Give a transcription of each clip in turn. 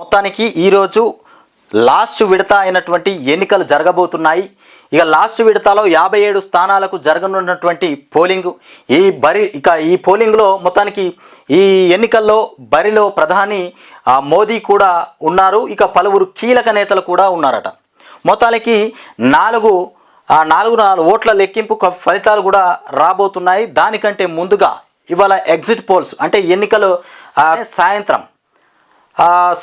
మొత్తానికి ఈరోజు లాస్ట్ విడత అయినటువంటి ఎన్నికలు జరగబోతున్నాయి. ఇక లాస్ట్ విడతలో యాభై ఏడు స్థానాలకు జరగనున్నటువంటి పోలింగ్. ఈ బరి ఇక ఈ పోలింగ్లో మొత్తానికి ఈ ఎన్నికల్లో బరిలో ప్రధాని మోదీ కూడా ఉన్నారు. ఇక పలువురు కీలక నేతలు కూడా ఉన్నారట. మొత్తానికి నాలుగు ఆ నాలుగు నాలుగు ఓట్ల లెక్కింపు ఫలితాలు కూడా రాబోతున్నాయి. దానికంటే ముందుగా ఇవాళ ఎగ్జిట్ పోల్స్ అంటే ఎన్నికలు సాయంత్రం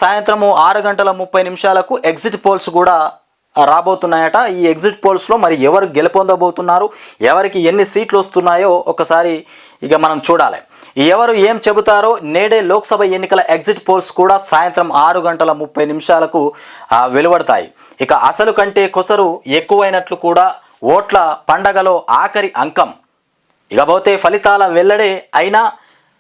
సాయంత్రము ఆరు గంటల ముప్పై నిమిషాలకు ఎగ్జిట్ పోల్స్ కూడా రాబోతున్నాయట. ఈ ఎగ్జిట్ పోల్స్లో మరి ఎవరు గెలుపొందబోతున్నారు? ఎవరికి ఎన్ని సీట్లు వస్తున్నాయో ఒకసారి ఇక మనం చూడాలి. ఎవరు ఏం చెబుతారో నేడే లోక్సభ ఎన్నికల ఎగ్జిట్ పోల్స్ కూడా సాయంత్రం ఆరు గంటల ముప్పై నిమిషాలకు వెలువడతాయి. ఇక అసలు కంటే కొసరు ఎక్కువైనట్లు కూడా ఓట్ల పండగలో ఆఖరి అంకం. ఇకపోతే ఫలితాల వెల్లడే అయినా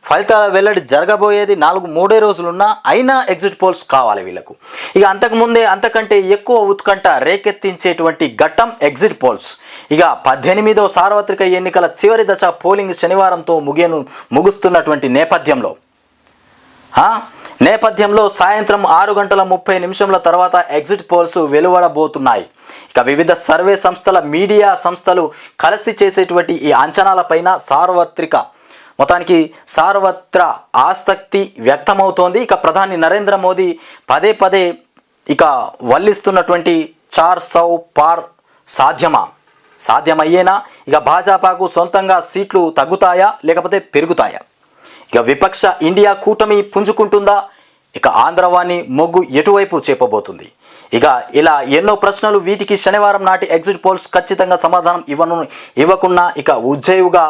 ఫలితాల వెల్లడి జరగబోయేది నాలుగు మూడే రోజులున్నా అయినా ఎగ్జిట్ పోల్స్ కావాలి వీళ్ళకు. ఇక అంతకుముందే అంతకంటే ఎక్కువ ఉత్కంఠ రేకెత్తించేటువంటి ఘట్టం ఎగ్జిట్ పోల్స్ ఇక పద్దెనిమిదో సార్వత్రిక ఎన్నికల చివరి దశ పోలింగ్ శనివారంతో ముగియను ముగుస్తున్నటువంటి నేపథ్యంలో. నేపథ్యంలో సాయంత్రం ఆరు గంటల ముప్పై నిమిషంల తర్వాత ఎగ్జిట్ పోల్స్ వెలువడబోతున్నాయి. ఇక వివిధ సర్వే సంస్థల మీడియా సంస్థలు కలిసి చేసేటువంటి ఈ అంచనాలపైన సార్వత్రిక మొత్తానికి సార్వత్ర ఆసక్తి వ్యక్తమవుతోంది. ఇక ప్రధాని నరేంద్ర మోదీ పదే పదే ఇక వల్లిస్తున్నటువంటి చార్ సౌ పార్ సాధ్యమా? సాధ్యమయ్యేనా? ఇక భాజపాకు సొంతంగా సీట్లు తగ్గుతాయా? లేకపోతే పెరుగుతాయా? ఇక విపక్ష ఇండియా కూటమి పుంజుకుంటుందా? ఇక ఆంధ్రవాణి మొగ్గు ఎటువైపు చేపబోతుంది? ఇక ఇలా ఎన్నో ప్రశ్నలు వీటికి శనివారం నాటి ఎగ్జిట్ పోల్స్ ఖచ్చితంగా సమాధానం ఇవ్వను ఇవ్వకుండా ఇక ఉజ్జయుగా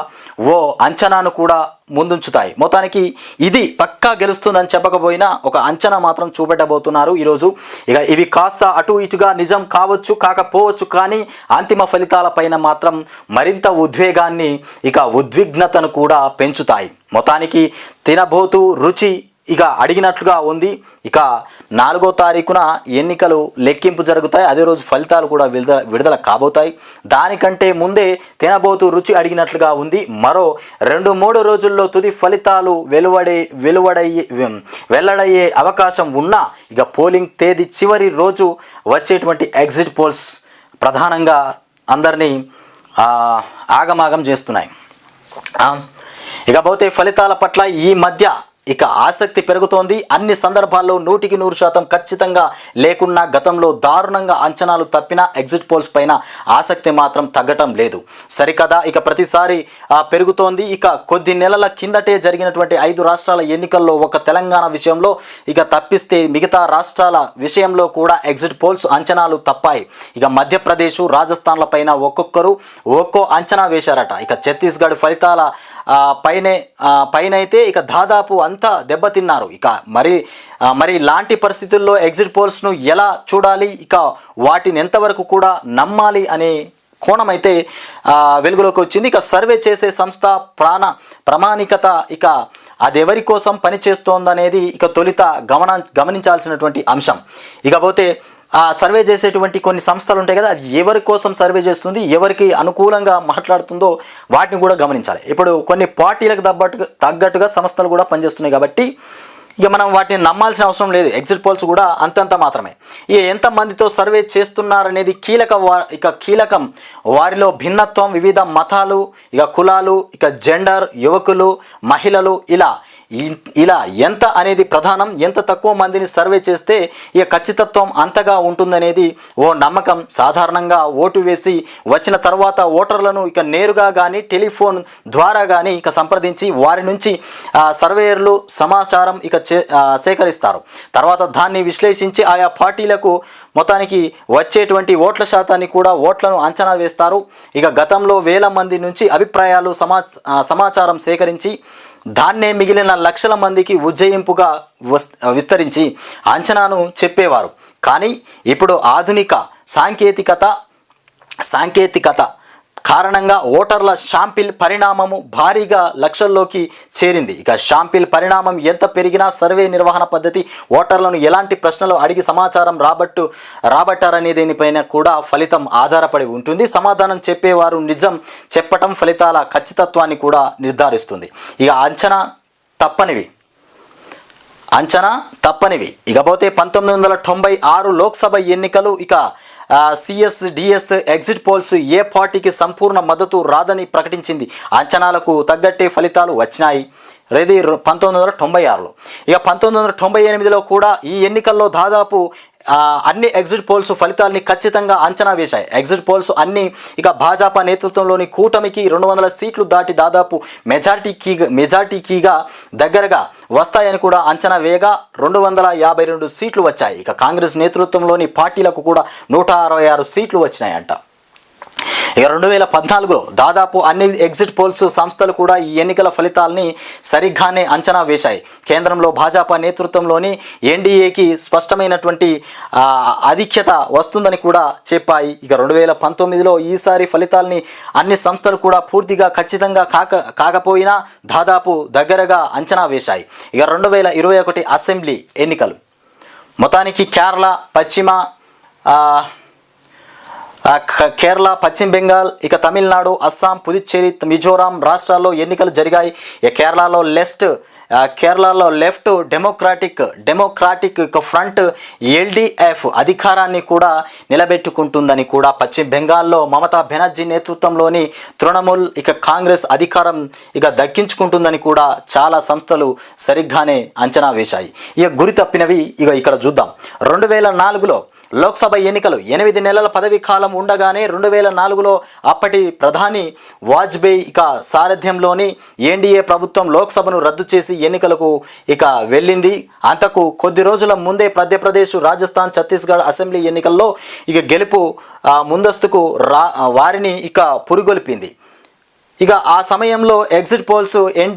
ఓ అంచనాను కూడా ముందుంచుతాయి. మొత్తానికి ఇది పక్కా గెలుస్తుందని చెప్పకపోయినా ఒక అంచనా మాత్రం చూపెట్టబోతున్నారు ఈరోజు. ఇక ఇవి కాస్త అటు ఇటుగా నిజం కావచ్చు కాకపోవచ్చు కానీ అంతిమ ఫలితాలపైన మాత్రం మరింత ఉద్వేగాన్ని ఇక ఉద్విగ్నతను కూడా పెంచుతాయి. మొత్తానికి తినబోతూ రుచి ఇక అడిగినట్లుగా ఉంది. ఇక నాలుగో తారీఖున ఎన్నికలు లెక్కింపు జరుగుతాయి. అదే రోజు ఫలితాలు కూడా విడుదల విడుదల కాబోతాయి. దానికంటే ముందే తినబోతు రుచి అడిగినట్లుగా ఉంది. మరో రెండు మూడు రోజుల్లో తుది ఫలితాలు వెలువడే వెలువడయ్యే వెల్లడయ్యే అవకాశం ఉన్నా ఇక పోలింగ్ తేదీ చివరి రోజు వచ్చేటువంటి ఎగ్జిట్ పోల్స్ ప్రధానంగా అందరినీ ఆగమాగం చేస్తున్నాయి. ఇకపోతే ఫలితాల పట్ల ఈ మధ్య ఇక ఆసక్తి పెరుగుతోంది. అన్ని సందర్భాల్లో నూటికి నూరు శాతం ఖచ్చితంగా లేకున్నా గతంలో దారుణంగా అంచనాలు తప్పినా ఎగ్జిట్ పోల్స్ పైన ఆసక్తి మాత్రం తగ్గటం లేదు. సరికదా? ఇక ప్రతిసారి పెరుగుతోంది. ఇక కొద్ది నెలల కిందటే జరిగినటువంటి ఐదు రాష్ట్రాల ఎన్నికల్లో ఒక తెలంగాణ విషయంలో ఇక తప్పిస్తే మిగతా రాష్ట్రాల విషయంలో కూడా ఎగ్జిట్ పోల్స్ అంచనాలు తప్పాయి. ఇక మధ్యప్రదేశ్ రాజస్థాన్ల పైన ఒక్కొక్కరు ఒక్కో అంచనా వేశారట. ఇక ఛత్తీస్గఢ్ ఫలితాల పైనే పైనైతే ఇక దాదాపు అంతా దెబ్బతిన్నారు. ఇక మరి మరి ఇలాంటి పరిస్థితుల్లో ఎగ్జిట్ పోల్స్ను ఎలా చూడాలి? ఇక వాటిని ఎంతవరకు కూడా నమ్మాలి అనే కోణం అయితే వెలుగులోకి వచ్చింది. ఇక సర్వే చేసే సంస్థ ప్రాణ ప్రామాణికత ఇక అది ఎవరి కోసం పనిచేస్తోందనేది ఇక తొలిత గమన గమనించాల్సినటువంటి అంశం. ఇకపోతే ఆ సర్వే చేసేటువంటి కొన్ని సంస్థలు ఉంటాయి కదా అది ఎవరి కోసం సర్వే చేస్తుంది ఎవరికి అనుకూలంగా మాట్లాడుతుందో వాటిని కూడా గమనించాలి. ఇప్పుడు కొన్ని పార్టీలకు తగ్గట్టుగా తగ్గట్టుగా సంస్థలు కూడా పనిచేస్తున్నాయి కాబట్టి ఇక మనం వాటిని నమ్మాల్సిన అవసరం లేదు. ఎగ్జిట్ పోల్స్ కూడా అంతంత మాత్రమే. ఇక ఎంతమందితో సర్వే చేస్తున్నారనేది కీలక వా- ఇక కీలకం. వారిలో భిన్నత్వం వివిధ మతాలు ఇక కులాలు ఇక జెండర్ యువకులు మహిళలు ఇలా ఇలా ఎంత అనేది ప్రధానం ఎంత తక్కువ మందిని సర్వే చేస్తే ఇక ఖచ్చితత్వం అంతగా ఉంటుందనేది ఓ నమ్మకం. సాధారణంగా ఓటు వేసి వచ్చిన తర్వాత ఓటర్లను ఇక నేరుగా కానీ టెలిఫోన్ ద్వారా కానీ ఇక సంప్రదించి వారి నుంచి సర్వేయర్లు సమాచారం ఇక చే- సేకరిస్తారు. తర్వాత దాన్ని విశ్లేషించి ఆయా పార్టీలకు మొత్తానికి వచ్చేటువంటి ఓట్ల శాతాన్ని కూడా ఓట్లను అంచనా వేస్తారు. ఇక గతంలో వేల మంది నుంచి అభిప్రాయాలు సమా సమాచారం సేకరించి దాన్నే మిగిలిన లక్షల మందికి ఉజ్జయింపుగా వస్- విస్తరించి అంచనాను చెప్పేవారు. కానీ ఇప్పుడు ఆధునిక సాంకేతికత సాంకేతికత కారణంగా ఓటర్ల షాంపిల్ పరిణామము భారీగా లక్షల్లోకి చేరింది. ఇక షాంపిల్ పరిణామం ఎంత పెరిగినా సర్వే నిర్వహణ పద్ధతి ఓటర్లను ఎలాంటి ప్రశ్నలు అడిగి సమాచారం రాబట్టు రాబట్టారనే దీనిపైన కూడా ఫలితం ఆధారపడి ఉంటుంది. సమాధానం చెప్పేవారు నిజం చెప్పటం ఫలితాల ఖచ్చితత్వాన్ని కూడా నిర్ధారిస్తుంది. ఇక అంచనా తప్పనివి. అంచనా తప్పనివి. ఇకపోతే పంతొమ్మిది వందల తొంభై ఆరు లోక్సభ ఎన్నికలు ఇక సిఎస్ డిఎస్ ఎగ్జిట్ పోల్స్ ఏ పార్టీకి సంపూర్ణ మద్దతు రాదని ప్రకటించింది. అంచనాలకు తగ్గట్టే ఫలితాలు వచ్చినాయి. ఇది పంతొమ్మిది వందల తొంభై ఆరులో. ఇక పంతొమ్మిది వందల తొంభై ఎనిమిదిలో కూడా ఈ ఎన్నికల్లో దాదాపు అన్ని ఎగ్జిట్ పోల్స్ ఫలితాల్ని ఖచ్చితంగా అంచనా వేశాయి. ఎగ్జిట్ పోల్స్ అన్ని ఇక భాజపా నేతృత్వంలోని కూటమికి రెండు వందల సీట్లు దాటి దాదాపు మెజార్టీ కీ మెజార్టీ కీగా దగ్గరగా వస్తాయని కూడా అంచనా వేయగా రెండు వందల యాభై రెండు సీట్లు వచ్చాయి. ఇక కాంగ్రెస్ నేతృత్వంలోని పార్టీలకు కూడా నూట అరవై ఆరు సీట్లు వచ్చినాయంట. ఇక రెండు వేల పద్నాలుగులో దాదాపు అన్ని ఎగ్జిట్ పోల్స్ సంస్థలు కూడా ఈ ఎన్నికల ఫలితాల్ని సరిగ్గానే అంచనా వేశాయి. కేంద్రంలో భాజపా నేతృత్వంలోని ఎన్డీఏకి స్పష్టమైనటువంటి ఆధిక్యత వస్తుందని కూడా చెప్పాయి. ఇక రెండు వేల పంతొమ్మిదిలో ఈసారి ఫలితాల్ని అన్ని సంస్థలు కూడా పూర్తిగా ఖచ్చితంగా కాక కాకపోయినా దాదాపు దగ్గరగా అంచనా వేశాయి. ఇక రెండు వేల ఇరవై ఒకటి అసెంబ్లీ ఎన్నికలు. మొత్తానికి కేరళ పశ్చిమ ఆ, కేరళ పశ్చిమ బెంగాల్ ఇక తమిళనాడు అస్సాం పుదుచ్చేరి మిజోరాం రాష్ట్రాల్లో ఎన్నికలు జరిగాయి. కేరళలో లెఫ్ట్ కేరళలో left democratic democratic front LDF అధికారాన్ని కూడా నిలబెట్టుకుంటుందని కూడా పశ్చిమ బెంగాల్లో మమతా బెనర్జీ నేతృత్వంలోని తృణమూల్ ఇక కాంగ్రెస్ అధికారం ఇక దక్కించుకుంటుందని కూడా చాలా సంస్థలు సరిగ్గానే అంచనా వేశాయి. ఇక గురి తప్పినవి ఇక ఇక్కడ చూద్దాం. రెండు వేల నాలుగులో లోక్సభ ఎన్నికలు ఎనిమిది నెలల పదవి కాలం ఉండగానే రెండు వేల నాలుగులో అప్పటి ప్రధాని వాజ్పేయి ఇక సారథ్యంలోని ఎన్డీఏ ప్రభుత్వం లోక్సభను రద్దు చేసి ఎన్నికలకు ఇక వెళ్ళింది. అంతకు కొద్ది రోజుల ముందే మధ్యప్రదేశ్ రాజస్థాన్ ఛత్తీస్గఢ్ అసెంబ్లీ ఎన్నికల్లో ఇక గెలుపు ముందస్తుకు రా వారిని ఇక పురిగొల్పింది. ఇక ఆ సమయంలో ఎగ్జిట్ పోల్స్ ఎన్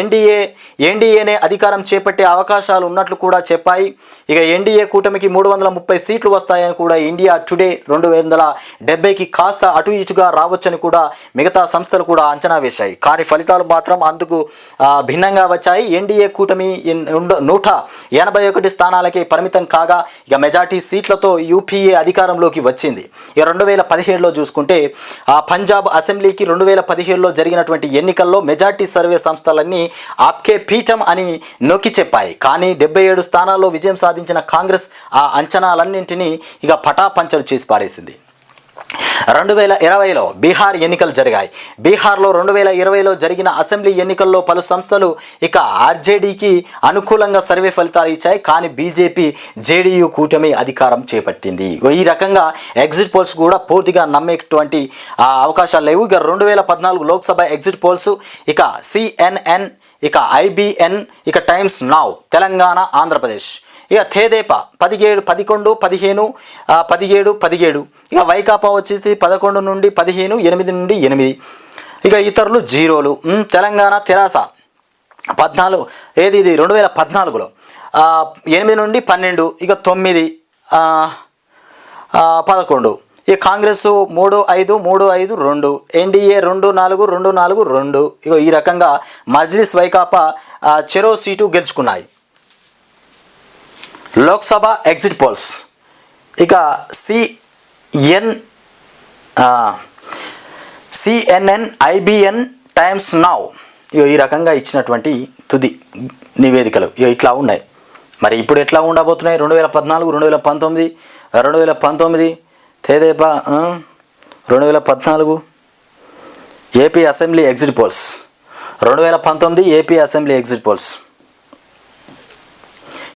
ఎన్డీఏ ఎన్డీఏనే అధికారం చేపట్టే అవకాశాలు ఉన్నట్లు కూడా చెప్పాయి. ఇక ఎన్డీఏ కూటమికి మూడు వందల ముప్పై సీట్లు వస్తాయని కూడా ఇండియా టుడే రెండు వందల డెబ్బైకి కాస్త అటు ఇటుగా రావచ్చని కూడా మిగతా సంస్థలు కూడా అంచనా వేశాయి. కానీ ఫలితాలు మాత్రం అందుకు భిన్నంగా వచ్చాయి. ఎన్డీఏ కూటమి నూట ఎనభై ఒకటి స్థానాలకే పరిమితం కాగా ఇక మెజార్టీ సీట్లతో యూపీఏ అధికారంలోకి వచ్చింది. ఇక రెండు వేల పదిహేడులో చూసుకుంటే ఆ పంజాబ్ అసెంబ్లీకి రెండు వేల పదిహేడులో జరిగినటువంటి ఎన్నికల్లో మెజార్టీ సర్వే సంస్థలన్నీ ఆప్కే పీఠం అని నొక్కి చెప్పాయి. కానీ డెబ్బై ఏడు స్థానాల్లో విజయం సాధించిన కాంగ్రెస్ ఆ అంచనాలన్నింటినీ ఇక పటాపంచలు చేసి పారేసింది. రెండు వేల ఇరవైలో బీహార్ ఎన్నికలు జరిగాయి. బీహార్లో రెండు వేల ఇరవైలో జరిగిన అసెంబ్లీ ఎన్నికల్లో పలు సంస్థలు ఇక ఆర్జేడీకి అనుకూలంగా సర్వే ఫలితాలు ఇచ్చాయి. కానీ బీజేపీ జేడీయూ కూటమి అధికారం చేపట్టింది. ఈ రకంగా ఎగ్జిట్ పోల్స్ కూడా పూర్తిగా నమ్మేటువంటి అవకాశాలు లేవు. ఇక రెండు వేల పద్నాలుగు లోక్సభ ఎగ్జిట్ పోల్స్ ఇక సిఎన్ఎన్ ఇక ఐబిఎన్ ఇక టైమ్స్ నావ్ తెలంగాణ ఆంధ్రప్రదేశ్. ఇక తేదేప పదిహేడు పదకొండు పదిహేను పదిహేడు పదిహేడు. ఇక వైకాపా వచ్చేసి పదకొండు నుండి పదిహేను ఎనిమిది నుండి ఎనిమిది. ఇక ఇతరులు జీరోలు. తెలంగాణ తెరాస. పద్నాలుగు ఏది ఇది? రెండు వేల పద్నాలుగులో. ఎనిమిది నుండి పన్నెండు ఇక తొమ్మిది పదకొండు. ఇక కాంగ్రెస్ మూడు ఐదు మూడు ఐదు రెండు. ఎన్డీఏ రెండు నాలుగు రెండు నాలుగు రెండు. ఇక ఈ రకంగా మజ్లిస్ వైకాపా చెరో seat గెలుచుకున్నాయి. Lok Sabha exit polls. ఇక CN CNN IBN Times Now ఇక ఈ రకంగా ఇచ్చినటువంటి తుది నివేదికలు. ఇక ఇట్లా ఉన్నాయి. మరి ఇప్పుడు ఎట్లా ఉండబోతున్నాయి? రెండు వేల పద్నాలుగు రెండు వేల పంతొమ్మిది రెండు వేల పంతొమ్మిది తేదేపా రెండు వేల పద్నాలుగు ఏపీ అసెంబ్లీ ఎగ్జిట్ పోల్స్ రెండు వేల పంతొమ్మిది ఏపీ అసెంబ్లీ ఎగ్జిట్ పోల్స్